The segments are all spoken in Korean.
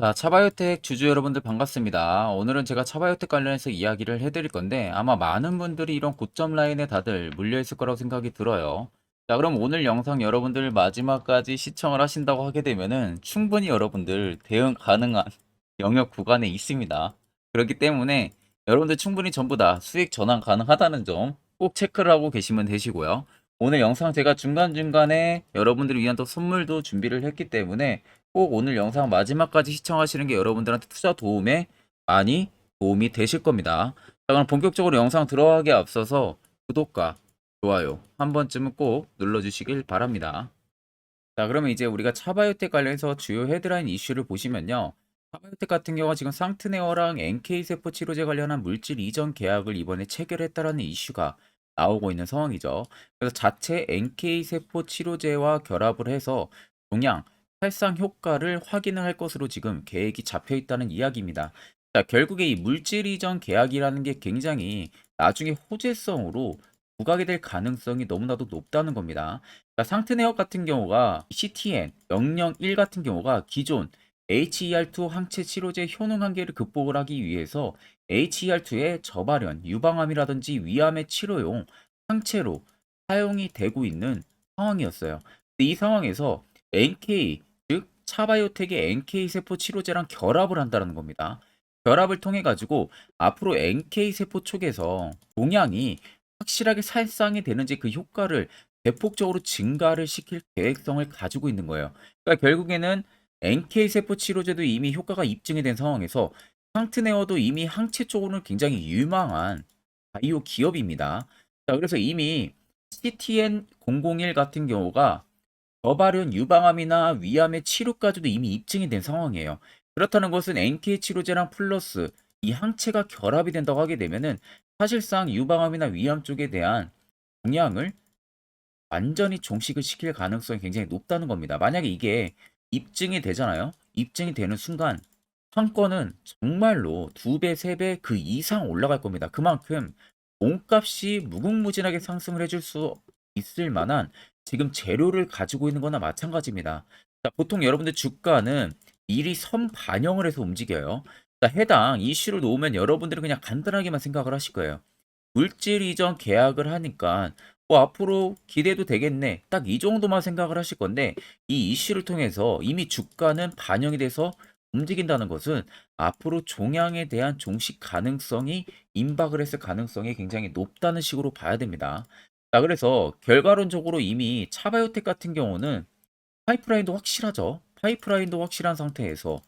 자, 차바이오텍 주주 여러분들 반갑습니다. 오늘은 제가 차바이오텍 관련해서 이야기를 해드릴 건데 아마 많은 분들이 이런 고점 라인에 다들 물려있을 거라고 생각이 들어요. 자, 그럼 오늘 영상 여러분들 마지막까지 시청을 하신다고 하게 되면은 충분히 여러분들 대응 가능한 영역 구간에 있습니다. 그렇기 때문에 여러분들 충분히 전부 다 수익 전환 가능하다는 점 꼭 체크를 하고 계시면 되시고요. 오늘 영상 제가 중간중간에 여러분들을 위한 또 선물도 준비를 했기 때문에 꼭 오늘 영상 마지막까지 시청하시는 게 여러분들한테 투자 도움에 많이 도움이 되실 겁니다. 자, 그럼 본격적으로 영상 들어가기에 앞서서 구독과 좋아요 한 번쯤은 꼭 눌러주시길 바랍니다. 자, 그러면 이제 우리가 차바이오텍 관련해서 주요 헤드라인 이슈를 보시면요. 차바이오텍 같은 경우가 지금 상트네어랑 NK세포 치료제 관련한 물질 이전 계약을 이번에 체결했다라는 이슈가 나오고 있는 상황이죠. 그래서 자체 NK세포 치료제와 결합을 해서 동양 활상 효과를 확인을 할 것으로 지금 계획이 잡혀 있다는 이야기입니다. 자, 결국에 이 물질 이전 계약이라는 게 굉장히 나중에 호재성으로 부각이 될 가능성이 너무나도 높다는 겁니다. 자, 상트네어 같은 경우가 CTN 001 같은 경우가 기존 HER2 항체 치료제 효능 한계를 극복을 하기 위해서 HER2의 저발현, 유방암이라든지 위암의 치료용 항체로 사용이 되고 있는 상황이었어요. 이 상황에서 NK 즉 차바이오텍의 NK 세포 치료제랑 결합을 한다는 겁니다. 결합을 통해 가지고 앞으로 NK 세포 쪽에서 동양이 확실하게 살상이 되는지 그 효과를 대폭적으로 증가를 시킬 계획성을 가지고 있는 거예요. 그러니까 결국에는 NK 세포 치료제도 이미 효과가 입증이 된 상황에서 상트네어도 이미 항체 쪽으로는 굉장히 유망한 바이오 기업입니다. 자, 그래서 이미 CTN001 같은 경우가 저발현 유방암이나 위암의 치료까지도 이미 입증이 된 상황이에요. 그렇다는 것은 NK 치료제랑 플러스 이 항체가 결합이 된다고 하게 되면은 사실상 유방암이나 위암 쪽에 대한 동향을 완전히 종식을 시킬 가능성이 굉장히 높다는 겁니다. 만약에 이게 입증이 되잖아요. 입증이 되는 순간 상권은 정말로 두 배, 세 배 그 이상 올라갈 겁니다. 그만큼 몸값이 무궁무진하게 상승을 해줄 수 있을 만한 지금 재료를 가지고 있는 거나 마찬가지입니다. 자, 보통 여러분들 주가는 미리 선 반영을 해서 움직여요. 자, 해당 이슈를 놓으면 여러분들은 그냥 간단하게만 생각을 하실 거예요. 물질 이전 계약을 하니까 뭐 앞으로 기대도 되겠네. 딱 이 정도만 생각을 하실 건데 이 이슈를 통해서 이미 주가는 반영이 돼서 움직인다는 것은 앞으로 종양에 대한 종식 가능성이 임박을 했을 가능성이 굉장히 높다는 식으로 봐야 됩니다. 자, 그래서 결과론적으로 이미 차바이오텍 같은 경우는 파이프라인도 확실하죠. 파이프라인도 확실한 상태에서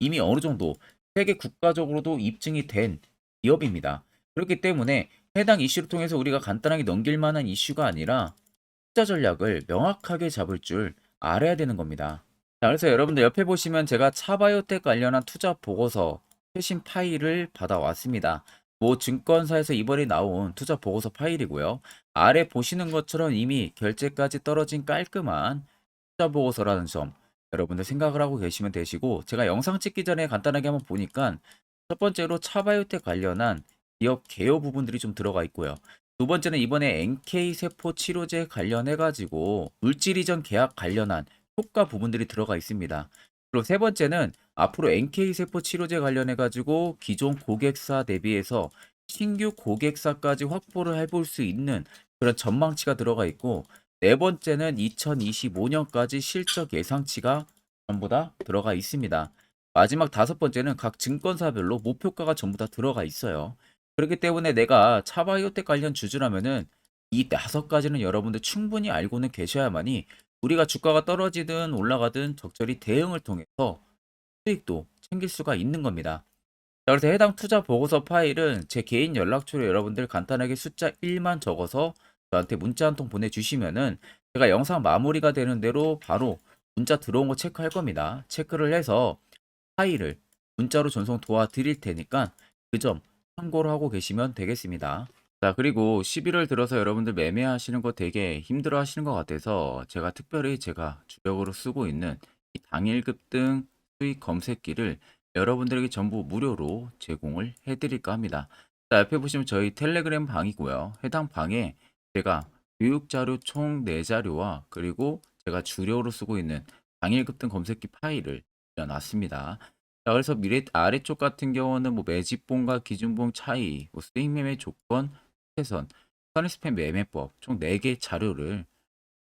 이미 어느 정도 세계 국가적으로도 입증이 된 기업입니다. 그렇기 때문에 해당 이슈를 통해서 우리가 간단하게 넘길 만한 이슈가 아니라 투자 전략을 명확하게 잡을 줄 알아야 되는 겁니다. 자, 그래서 여러분들 옆에 보시면 제가 차바이오텍 관련한 투자 보고서 최신 파일을 받아왔습니다. 뭐 증권사에서 이번에 나온 투자 보고서 파일이고요. 아래 보시는 것처럼 이미 결제까지 떨어진 깔끔한 투자 보고서라는 점 여러분들 생각을 하고 계시면 되시고 제가 영상 찍기 전에 간단하게 한번 보니까 첫 번째로 차바이오텍 관련한 기업 개요 부분들이 좀 들어가 있고요. 두 번째는 이번에 NK 세포 치료제 관련해 가지고 물질 이전 계약 관련한 효과 부분들이 들어가 있습니다. 그리고 세 번째는 앞으로 NK 세포 치료제 관련해 가지고 기존 고객사 대비해서 신규 고객사까지 확보를 해볼 수 있는 그런 전망치가 들어가 있고 네 번째는 2025년까지 실적 예상치가 전부 다 들어가 있습니다. 마지막 다섯 번째는 각 증권사별로 목표가가 전부 다 들어가 있어요. 그렇기 때문에 내가 차바이오텍 관련 주주라면은 이 다섯 가지는 여러분들 충분히 알고는 계셔야만이 우리가 주가가 떨어지든 올라가든 적절히 대응을 통해서 수익도 챙길 수가 있는 겁니다. 자, 그래서 해당 투자 보고서 파일은 제 개인 연락처로 여러분들 간단하게 숫자 1만 적어서 저한테 문자 한 통 보내주시면은 제가 영상 마무리가 되는 대로 바로 문자 들어온 거 체크할 겁니다. 체크를 해서 파일을 문자로 전송 도와드릴 테니까 그 점 참고를 하고 계시면 되겠습니다. 자, 그리고 11월 들어서 여러분들 매매하시는 거 되게 힘들어 하시는 것 같아서 제가 특별히 제가 주력으로 쓰고 있는 이 당일 급 등 수익 검색기를 여러분들에게 전부 무료로 제공을 해드릴까 합니다. 자, 옆에 보시면 저희 텔레그램 방이고요. 해당 방에 제가 교육자료 총 4자료와 그리고 제가 주력으로 쓰고 있는 당일 급 등 검색기 파일을 놨습니다. 자, 자, 그래서 미래 아래쪽 같은 경우는 뭐 매집봉과 기준봉 차이, 뭐 수익 매매 조건, 최선, 선입스팸 매매법 총 4개 자료를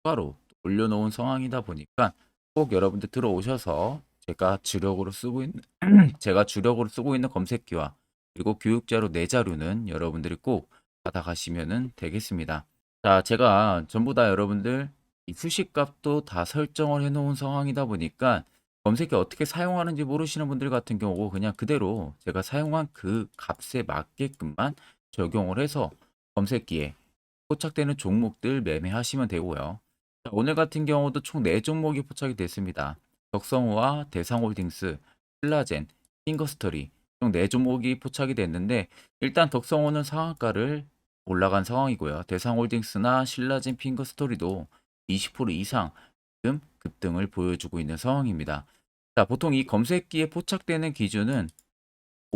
추가로 올려놓은 상황이다 보니까 꼭 여러분들 들어오셔서 제가 주력으로 쓰고 있는 제가 주력으로 쓰고 있는 검색기와 그리고 교육자료 네 자료는 여러분들이 꼭 받아가시면 되겠습니다. 자, 제가 전부 다 여러분들 이 수식값도 다 설정을 해놓은 상황이다 보니까 검색기 어떻게 사용하는지 모르시는 분들 같은 경우 그냥 그대로 제가 사용한 그 값에 맞게끔만 적용을 해서 검색기에 포착되는 종목들 매매하시면 되고요. 자, 오늘 같은 경우도 총 4종목이 포착이 됐습니다. 덕성우와 대상홀딩스, 신라젠, 핑거스터리 총 4종목이 포착이 됐는데 일단 덕성우는 상한가를 올라간 상황이고요. 대상홀딩스나 신라젠, 핑거스토리도 20% 이상 급등을 보여주고 있는 상황입니다. 자, 보통 이 검색기에 포착되는 기준은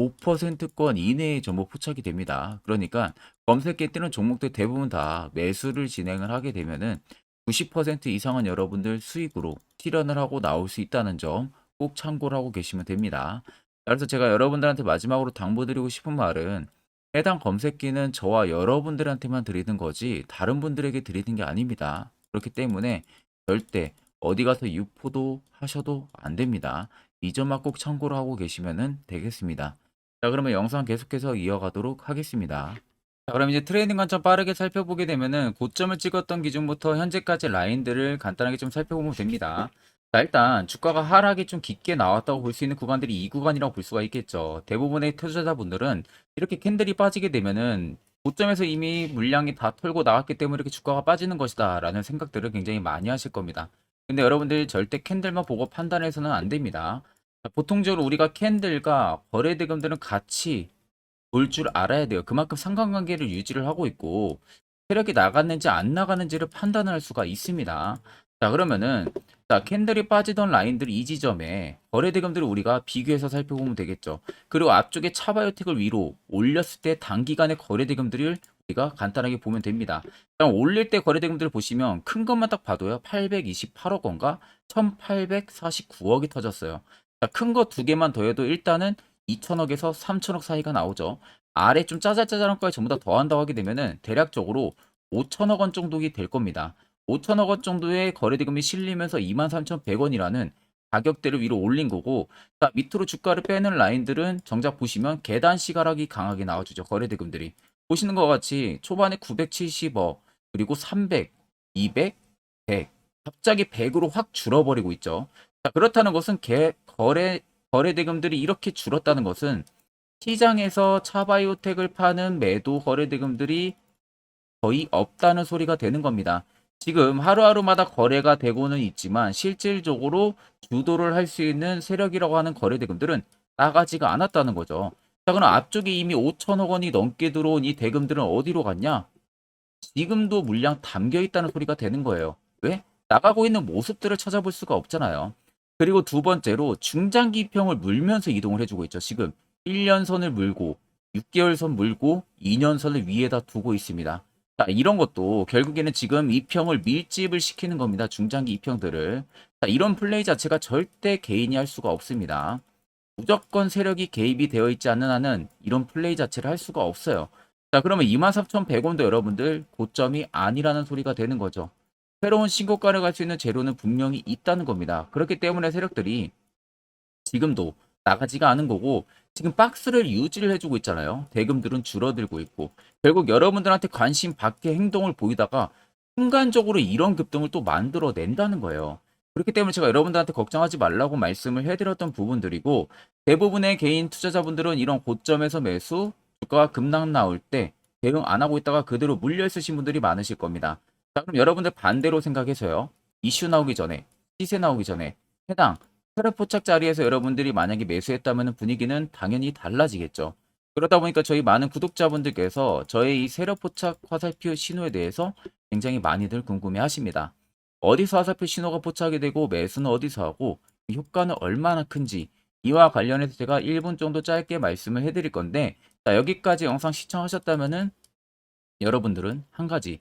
5%권 이내의 종목 포착이 됩니다. 그러니까 검색기에 뜨는 종목들 대부분 다 매수를 진행을 하게 되면은 90% 이상은 여러분들 수익으로 실현을 하고 나올 수 있다는 점 꼭 참고를 하고 계시면 됩니다. 그래서 제가 여러분들한테 마지막으로 당부드리고 싶은 말은 해당 검색기는 저와 여러분들한테만 드리는 거지 다른 분들에게 드리는 게 아닙니다. 그렇기 때문에 절대 어디 가서 유포도 하셔도 안 됩니다. 이 점만 꼭 참고를 하고 계시면 되겠습니다. 자, 그러면 영상 계속해서 이어가도록 하겠습니다. 자, 그럼 이제 트레이딩 관점 빠르게 살펴보게 되면은 고점을 찍었던 기준부터 현재까지 라인들을 간단하게 좀 살펴보면 됩니다. 자, 일단 주가가 하락이 좀 깊게 나왔다고 볼 수 있는 구간들이 이 구간이라고 볼 수가 있겠죠. 대부분의 투자자분들은 이렇게 캔들이 빠지게 되면은 고점에서 이미 물량이 다 털고 나왔기 때문에 이렇게 주가가 빠지는 것이다 라는 생각들을 굉장히 많이 하실 겁니다. 근데 여러분들 절대 캔들만 보고 판단해서는 안 됩니다. 자, 보통적으로 우리가 캔들과 거래 대금들은 같이 볼 줄 알아야 돼요. 그만큼 상관관계를 유지를 하고 있고 세력이 나갔는지 안 나가는지를 판단할 수가 있습니다. 자 그러면은 자 캔들이 빠지던 라인들 이 지점에 거래 대금들을 우리가 비교해서 살펴보면 되겠죠. 그리고 앞쪽에 차바이오텍을 위로 올렸을 때 단기간의 거래 대금들을 우리가 간단하게 보면 됩니다. 자, 올릴 때 거래 대금들을 보시면 큰 것만 딱 봐도요. 828억 원과 1849억이 터졌어요. 큰 거 두 개만 더해도 일단은 2천억에서 3천억 사이가 나오죠. 아래 좀 짜잘짜잘한 거에 전부 다 더한다고 하게 되면은 대략적으로 5천억 원 정도가 될 겁니다. 5천억 원 정도의 거래대금이 실리면서 23,100원이라는 가격대를 위로 올린 거고 자, 밑으로 주가를 빼는 라인들은 정작 보시면 계단 시가락이 강하게 나와주죠. 거래대금들이. 보시는 것 같이 초반에 970억 그리고 300, 200, 100 갑자기 100으로 확 줄어버리고 있죠. 자, 그렇다는 것은 개, 거래 거래 대금들이 이렇게 줄었다는 것은 시장에서 차바이오텍을 파는 매도 거래 대금들이 거의 없다는 소리가 되는 겁니다. 지금 하루하루마다 거래가 되고는 있지만 실질적으로 주도를 할 수 있는 세력이라고 하는 거래 대금들은 나가지가 않았다는 거죠. 자, 그럼 앞쪽에 이미 5천억 원이 넘게 들어온 이 대금들은 어디로 갔냐? 지금도 물량 담겨 있다는 소리가 되는 거예요. 왜? 나가고 있는 모습들을 찾아볼 수가 없잖아요. 그리고 두 번째로 중장기평을 물면서 이동을 해주고 있죠. 지금 1년 선을 물고 6개월 선 물고 2년 선을 위에다 두고 있습니다. 자, 이런 것도 결국에는 지금 이평을 밀집을 시키는 겁니다. 중장기 이평들을. 자, 이런 플레이 자체가 절대 개인이 할 수가 없습니다. 무조건 세력이 개입이 되어 있지 않는 한은 이런 플레이 자체를 할 수가 없어요. 자, 그러면 23,100원도 여러분들 고점이 아니라는 소리가 되는 거죠. 새로운 신고가를 갈 수 있는 재료는 분명히 있다는 겁니다. 그렇기 때문에 세력들이 지금도 나가지가 않은 거고 지금 박스를 유지를 해주고 있잖아요. 대금들은 줄어들고 있고 결국 여러분들한테 관심 밖의 행동을 보이다가 순간적으로 이런 급등을 또 만들어낸다는 거예요. 그렇기 때문에 제가 여러분들한테 걱정하지 말라고 말씀을 해드렸던 부분들이고 대부분의 개인 투자자분들은 이런 고점에서 매수 주가가 급락 나올 때 대응 안 하고 있다가 그대로 물려 있으신 분들이 많으실 겁니다. 자, 그럼 여러분들 반대로 생각해서요. 이슈 나오기 전에, 시세 나오기 전에 해당 세력 포착 자리에서 여러분들이 만약에 매수했다면 분위기는 당연히 달라지겠죠. 그러다 보니까 저희 많은 구독자분들께서 저의 이 세력 포착 화살표 신호에 대해서 굉장히 많이들 궁금해 하십니다. 어디서 화살표 신호가 포착이 되고 매수는 어디서 하고 그 효과는 얼마나 큰지 이와 관련해서 제가 1분 정도 짧게 말씀을 해드릴 건데 자, 여기까지 영상 시청하셨다면은 여러분들은 한 가지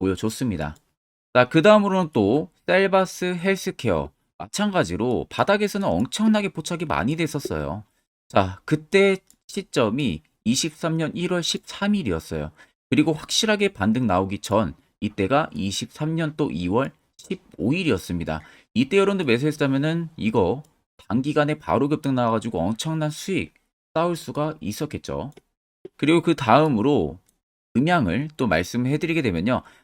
보여줬습니다. 자, 그 다음으로는 또 셀바스 헬스케어 마찬가지로 바닥에서는 엄청나게 포착이 많이 됐었어요. 자, 그때 시점이 23년 1월 13일이었어요. 그리고 확실하게 반등 나오기 전 이때가 23년 또 2월 15일이었습니다. 이때 여러분들 매수했다면은 이거 단기간에 바로 급등 나와가지고 엄청난 수익 쌓을 수가 있었겠죠. 그리고 그 다음으로 음향을 또 말씀해드리게 되면요.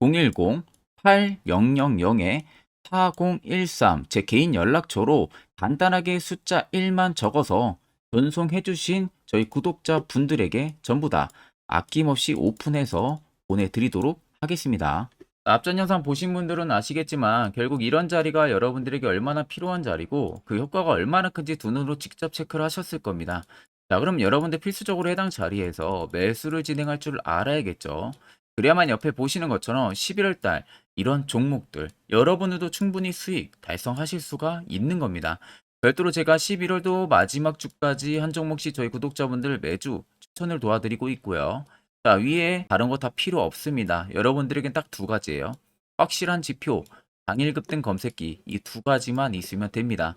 010-8000-4013 제 개인 연락처로 간단하게 숫자 1만 적어서 전송해 주신 저희 구독자 분들에게 전부 다 아낌없이 오픈해서 보내드리도록 하겠습니다. 앞전 영상 보신 분들은 아시겠지만 결국 이런 자리가 여러분들에게 얼마나 필요한 자리고 그 효과가 얼마나 큰지 두 눈으로 직접 체크를 하셨을 겁니다. 자, 그럼 여러분들 필수적으로 해당 자리에서 매수를 진행할 줄 알아야겠죠. 그래야만 옆에 보시는 것처럼 11월 달 이런 종목들 여러분들도 충분히 수익 달성하실 수가 있는 겁니다. 별도로 제가 11월도 마지막 주까지 한 종목씩 저희 구독자분들 매주 추천을 도와드리고 있고요. 자, 위에 다른 거 다 필요 없습니다. 여러분들에겐 딱 두 가지예요. 확실한 지표, 당일 급등 검색기 이 두 가지만 있으면 됩니다.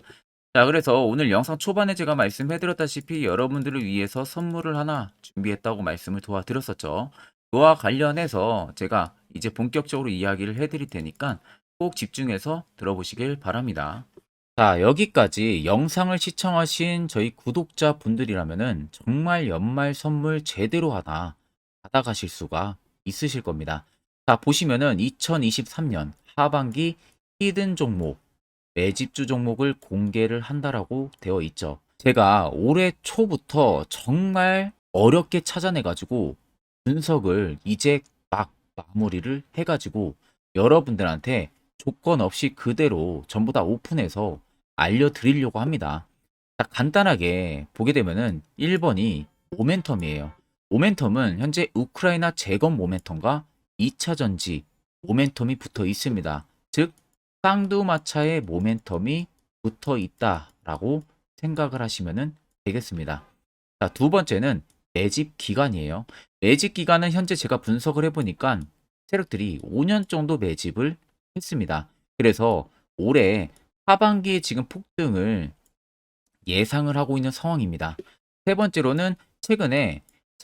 자, 그래서 오늘 영상 초반에 제가 말씀해드렸다시피 여러분들을 위해서 선물을 하나 준비했다고 말씀을 도와드렸었죠. 그와 관련해서 제가 이제 본격적으로 이야기를 해드릴 테니까 꼭 집중해서 들어보시길 바랍니다. 자, 여기까지 영상을 시청하신 저희 구독자 분들이라면은 정말 연말 선물 제대로 하나 받아가실 수가 있으실 겁니다. 자, 보시면은 2023년 하반기 히든 종목, 매집주 종목을 공개를 한다라고 되어 있죠. 제가 올해 초부터 정말 어렵게 찾아내가지고 분석을 이제 막 마무리를 해가지고 여러분들한테 조건 없이 그대로 전부 다 오픈해서 알려드리려고 합니다. 자, 간단하게 보게 되면은 1번이 모멘텀이에요. 모멘텀은 현재 우크라이나 재건 모멘텀과 2차 전지 모멘텀이 붙어 있습니다. 즉 쌍두마차의 모멘텀이 붙어 있다라고 생각을 하시면 되겠습니다. 자, 두 번째는 매집 기간이에요. 매집 기간은 현재 제가 분석을 해보니까 세력들이 5년 정도 매집을 했습니다. 그래서 올해 하반기에 지금 폭등을 예상을 하고 있는 상황입니다. 세 번째로는 최근에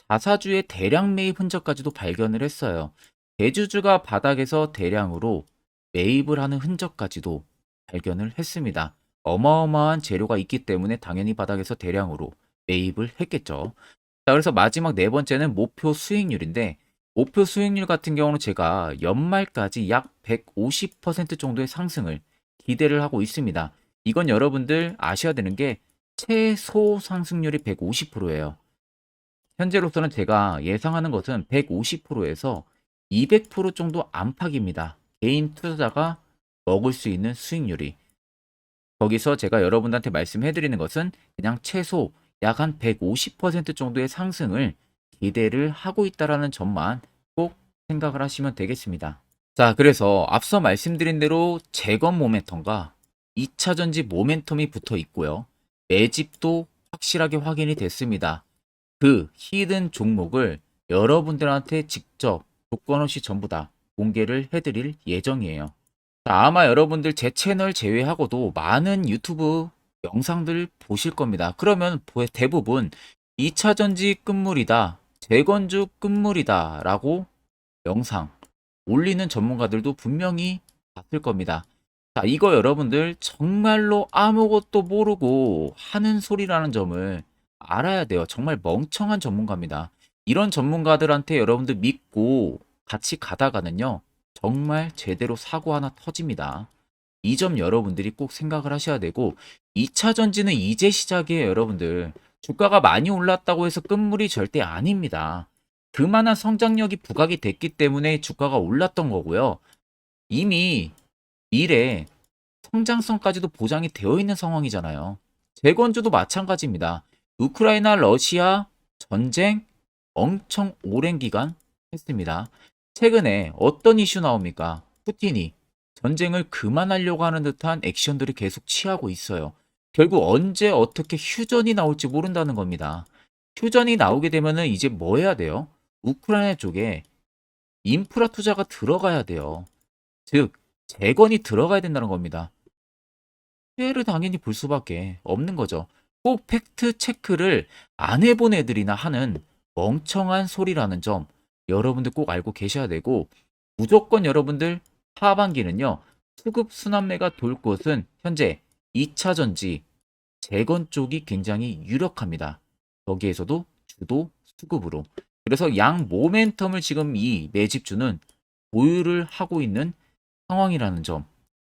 자사주의 대량 매입 흔적까지도 발견을 했어요. 대주주가 바닥에서 대량으로 매입을 하는 흔적까지도 발견을 했습니다. 어마어마한 재료가 있기 때문에 당연히 바닥에서 대량으로 매입을 했겠죠. 자, 그래서 마지막 네 번째는 목표 수익률인데, 목표 수익률 같은 경우는 제가 연말까지 약 150% 정도의 상승을 기대를 하고 있습니다. 이건 여러분들 아셔야 되는 게 최소 상승률이 150%예요. 현재로서는 제가 예상하는 것은 150%에서 200% 정도 안팎입니다. 개인 투자자가 먹을 수 있는 수익률이. 거기서 제가 여러분들한테 말씀해 드리는 것은 그냥 최소 약 한 150% 정도의 상승을 기대를 하고 있다라는 점만 꼭 생각을 하시면 되겠습니다. 자, 그래서 앞서 말씀드린 대로 재건 모멘텀과 2차 전지 모멘텀이 붙어 있고요. 매집도 확실하게 확인이 됐습니다. 그 히든 종목을 여러분들한테 직접 조건 없이 전부 다 공개를 해드릴 예정이에요. 자, 아마 여러분들 제 채널 제외하고도 많은 유튜브 영상들 보실 겁니다. 그러면 대부분 2차 전지 끝물이다, 재건주 끝물이다 라고 영상 올리는 전문가들도 분명히 봤을 겁니다. 자, 이거 여러분들 정말로 아무것도 모르고 하는 소리라는 점을 알아야 돼요. 정말 멍청한 전문가입니다. 이런 전문가들한테 여러분들 믿고 같이 가다가는요, 정말 제대로 사고 하나 터집니다. 이 점 여러분들이 꼭 생각을 하셔야 되고 2차 전지는 이제 시작이에요, 여러분들. 주가가 많이 올랐다고 해서 끝물이 절대 아닙니다. 그만한 성장력이 부각이 됐기 때문에 주가가 올랐던 거고요. 이미 미래 성장성까지도 보장이 되어 있는 상황이잖아요. 재건주도 마찬가지입니다. 우크라이나 러시아 전쟁 엄청 오랜 기간 했습니다. 최근에 어떤 이슈 나옵니까? 푸틴이 전쟁을 그만하려고 하는 듯한 액션들을 계속 취하고 있어요. 결국 언제 어떻게 휴전이 나올지 모른다는 겁니다. 휴전이 나오게 되면은 이제 뭐 해야 돼요? 우크라이나 쪽에 인프라 투자가 들어가야 돼요. 즉, 재건이 들어가야 된다는 겁니다. 피해를 당연히 볼 수밖에 없는 거죠. 꼭 팩트 체크를 안 해본 애들이나 하는 멍청한 소리라는 점 여러분들 꼭 알고 계셔야 되고 무조건 여러분들 하반기는요 수급 순환매가 돌 곳은 현재 2차 전지 재건 쪽이 굉장히 유력합니다. 거기에서도 주도 수급으로 그래서 양 모멘텀을 지금 이 매집주는 보유를 하고 있는 상황이라는 점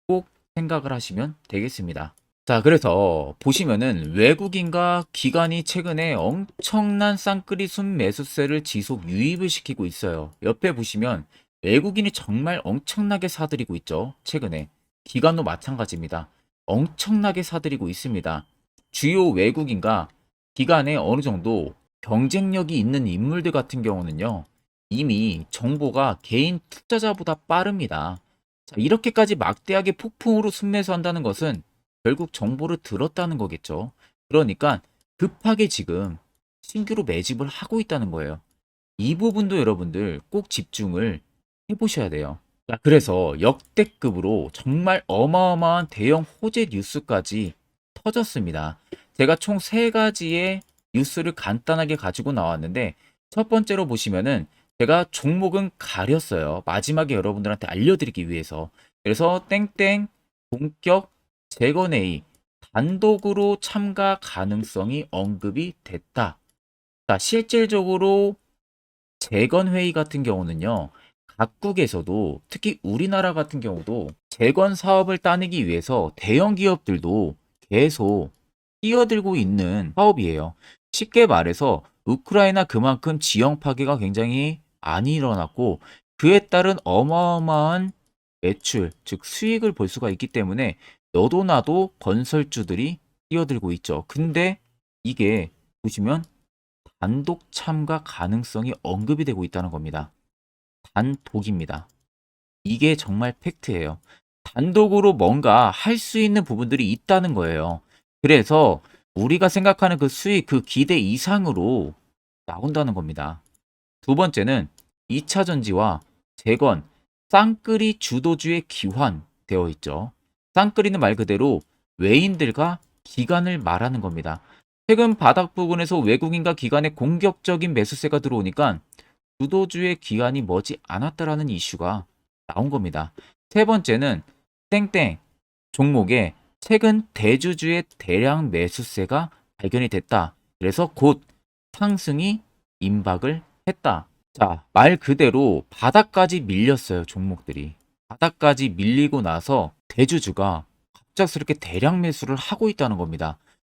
꼭 생각을 하시면 되겠습니다. 자, 그래서 보시면은 외국인과 기관이 최근에 엄청난 쌍끌이 순 매수세를 지속 유입을 시키고 있어요. 옆에 보시면 외국인이 정말 엄청나게 사들이고 있죠. 최근에. 기관도 마찬가지입니다. 엄청나게 사들이고 있습니다. 주요 외국인과 기관에 어느 정도 경쟁력이 있는 인물들 같은 경우는요. 이미 정보가 개인 투자자보다 빠릅니다. 자, 이렇게까지 막대하게 폭풍으로 순매수한다는 것은 결국 정보를 들었다는 거겠죠. 그러니까 급하게 지금 신규로 매집을 하고 있다는 거예요. 이 부분도 여러분들 꼭 집중을 해보셔야 돼요. 자, 그래서 역대급으로 정말 어마어마한 대형 호재 뉴스까지 터졌습니다. 제가 총 세 가지의 뉴스를 간단하게 가지고 나왔는데 첫 번째로 보시면은 제가 종목은 가렸어요. 마지막에 여러분들한테 알려드리기 위해서. 그래서 땡땡 본격 재건회의 단독으로 참가 가능성이 언급이 됐다. 자, 실질적으로 재건회의 같은 경우는요. 각국에서도 특히 우리나라 같은 경우도 재건 사업을 따내기 위해서 대형 기업들도 계속 뛰어들고 있는 사업이에요. 쉽게 말해서 우크라이나 그만큼 지형 파괴가 굉장히 많이 일어났고 그에 따른 어마어마한 매출, 즉 수익을 볼 수가 있기 때문에 너도 나도 건설주들이 뛰어들고 있죠. 근데 이게 보시면 단독 참가 가능성이 언급이 되고 있다는 겁니다. 단독입니다. 이게 정말 팩트예요. 단독으로 뭔가 할 수 있는 부분들이 있다는 거예요. 그래서 우리가 생각하는 그 수익, 그 기대 이상으로 나온다는 겁니다. 두 번째는 2차 전지와 재건, 쌍끌이 주도주의 기환되어 있죠. 쌍끌이는 말 그대로 외인들과 기관을 말하는 겁니다. 최근 바닥 부근에서 외국인과 기관의 공격적인 매수세가 들어오니까 주도주의 기관이 머지 않았다라는 이슈가 나온 겁니다. 세 번째는 땡땡 종목에 최근 대주주의 대량 매수세가 발견이 됐다. 그래서 곧 상승이 임박을 했다. 자, 말 그대로 바닥까지 밀렸어요, 종목들이. 바닥까지 밀리고 나서 대주주가 갑작스럽게 대량 매수를 하고 있다는 겁니다.